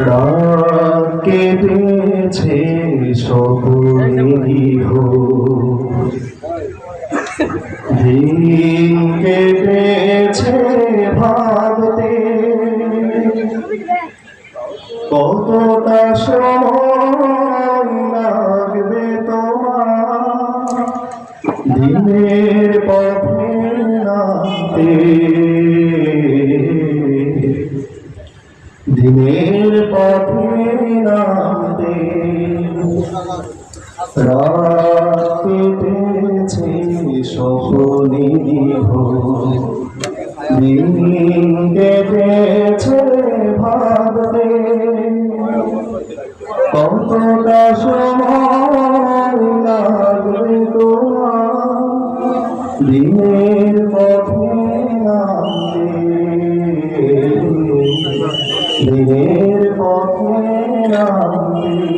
রাত কেটেছে সবুরি হো দিন কেটেছে ভাবতে কতটা সময় রাত কেটেছে সপনি দিন কেটেছে ভাবতে কতটা সময় লাগবে তোমার দিনের পথে দিনের পথে নামতে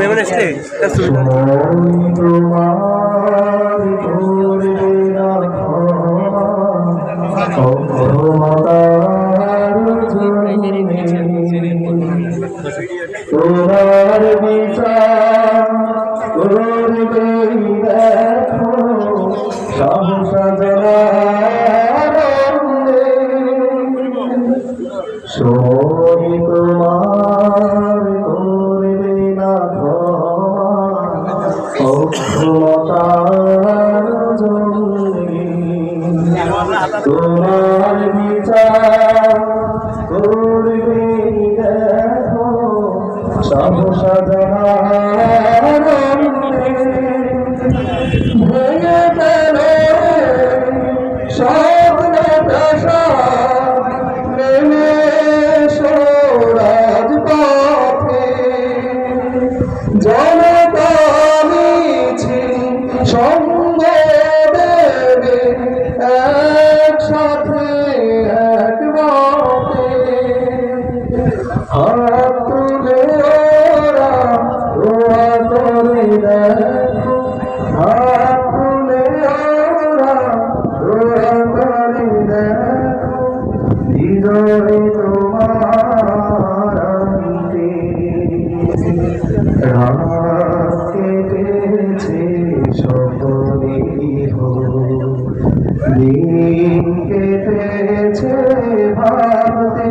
মেমন তার ছবি তোমার বিচার দেখো সময় তোমার বিচার করবে সহসাধারণ হৃদয় তোমার রাত কেটেছে সকলে দিন কেটেছে ভাবতে